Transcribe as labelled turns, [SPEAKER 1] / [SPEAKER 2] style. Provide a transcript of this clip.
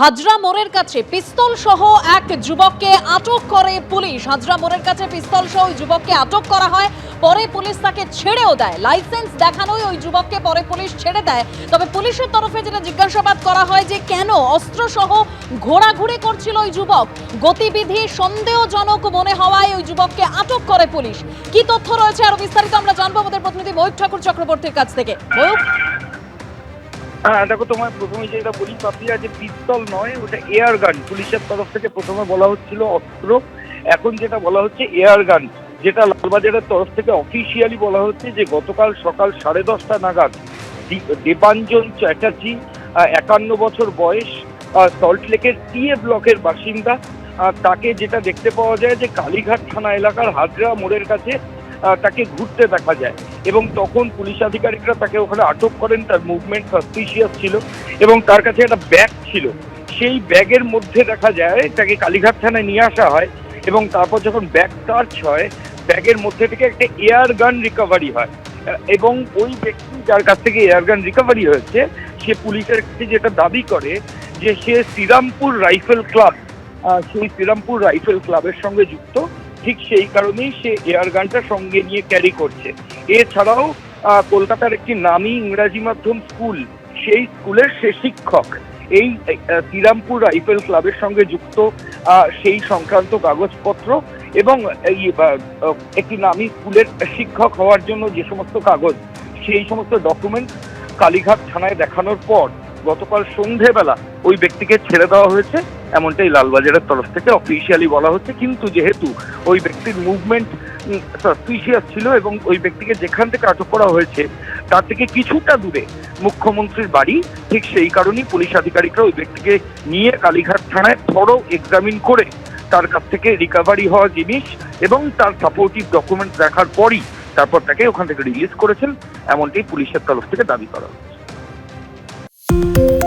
[SPEAKER 1] হাজরা মোড়ের কাছে পিস্তল সহ এক যুবককে আটক করে পুলিশ। হাজরা মোড়ের কাছে পিস্তল সহ ওই যুবককে আটক করা হয়, পরে পুলিশ তাকে ছেড়েও দেয়। লাইসেন্স দেখানোই ওই যুবককে পরে পুলিশ ছেড়ে দেয়। তবে পুলিশের তরফে যেটা জিজ্ঞাসাবাদ করা হয় যে, কেন অস্ত্র সহ ঘোরাঘুরি করছিল ওই যুবক? গতিবিধি সন্দেহজনক মনে হওয়ায় ওই যুবককে আটক করে পুলিশ। কি তথ্য রয়েছে আরও বিস্তারিত আমরা জানব আমাদের প্রতিনিধি ময়ূক ঠাকুর চক্রবর্তীর কাছ থেকে। ময়ূক
[SPEAKER 2] হ্যাঁ দেখো তোমার প্রথমে যেটা বলি পাপিয়া যে পিস্তল নয়, ওটা এয়ার গান পুলিশের তরফ থেকে প্রথমে বলা হচ্ছিল অস্ত্র। এখন যেটা বলা হচ্ছে এয়ার গান যেটা লালবাজারের তরফ থেকে অফিসিয়ালি বলা হচ্ছে যে গতকাল সকাল সাড়ে দশটা নাগাদ দেবাঞ্জন চ্যাটার্জি একান্ন বছর বয়স সল্টলেকের টিএ ব্লকের বাসিন্দা। তাকে যেটা দেখতে পাওয়া যায় যে কালীঘাট থানা এলাকার হাজরা মোড়ের কাছে তাকে ঘুরতে দেখা যায়। এবং তখন পুলিশ আধিকারিকরা তাকে ওখানে আটক করেন, তার মুভমেন্ট সাসপিশিয়াস ছিল এবং তার কাছে একটা ব্যাগ ছিল। সেই ব্যাগের মধ্যে দেখা যায়, তাকে কালীঘাট থানায় নিয়ে আসা হয় এবং তারপর যখন ব্যাগ সার্চ হয় ব্যাগের মধ্যে থেকে একটা এয়ার গান রিকভারি হয়। এবং ওই ব্যক্তি যার কাছ থেকে এয়ার গান রিকভারি হয়েছে, সে পুলিশের কাছে যেটা দাবি করে যে সে শ্রীরামপুর রাইফেল ক্লাব সেই শ্রীরামপুর রাইফেল ক্লাবের সঙ্গে যুক্ত। ঠিক সেই কারণেই সে এয়ার গানটা সঙ্গে নিয়ে ক্যারি করছে। এছাড়াও কলকাতার একটি নামী ইংরাজি মাধ্যম স্কুল, সেই স্কুলের সে শিক্ষক, এই শ্রীরামপুর রাইফেল ক্লাবের সঙ্গে যুক্ত সেই সংক্রান্ত কাগজপত্র এবং এই একটি নামী স্কুলের শিক্ষক হওয়ার জন্য যে সমস্ত কাগজ, সেই সমস্ত ডকুমেন্ট কালীঘাট থানায় দেখানোর পর গতকাল সন্ধেবেলা ওই ব্যক্তিকে ছেড়ে দেওয়া হয়েছে, এমনটাই লালবাজারের তরফ থেকে অফিসিয়ালি বলা হচ্ছে। কিন্তু যেহেতু ওই ব্যক্তির মুভমেন্ট সাসপিশিয়াস ছিল এবং ওই ব্যক্তিকে যেখান থেকে আটক করা হয়েছে, তার থেকে কিছুটা দূরে মুখ্যমন্ত্রীর বাড়ি, ঠিক সেই কারণেই পুলিশ আধিকারিকরা ওই ব্যক্তিকে নিয়ে কালীঘাট থানায় থরো এক্সামিন করে তার কাছ থেকে রিকভারি হওয়া জিনিস এবং তার সাপোর্টিভ ডকুমেন্ট দেখার পরই তারপর তাকে ওখান থেকে রিলিজ করেছেন, এমনটাই পুলিশের তরফ থেকে দাবি করা Thank you.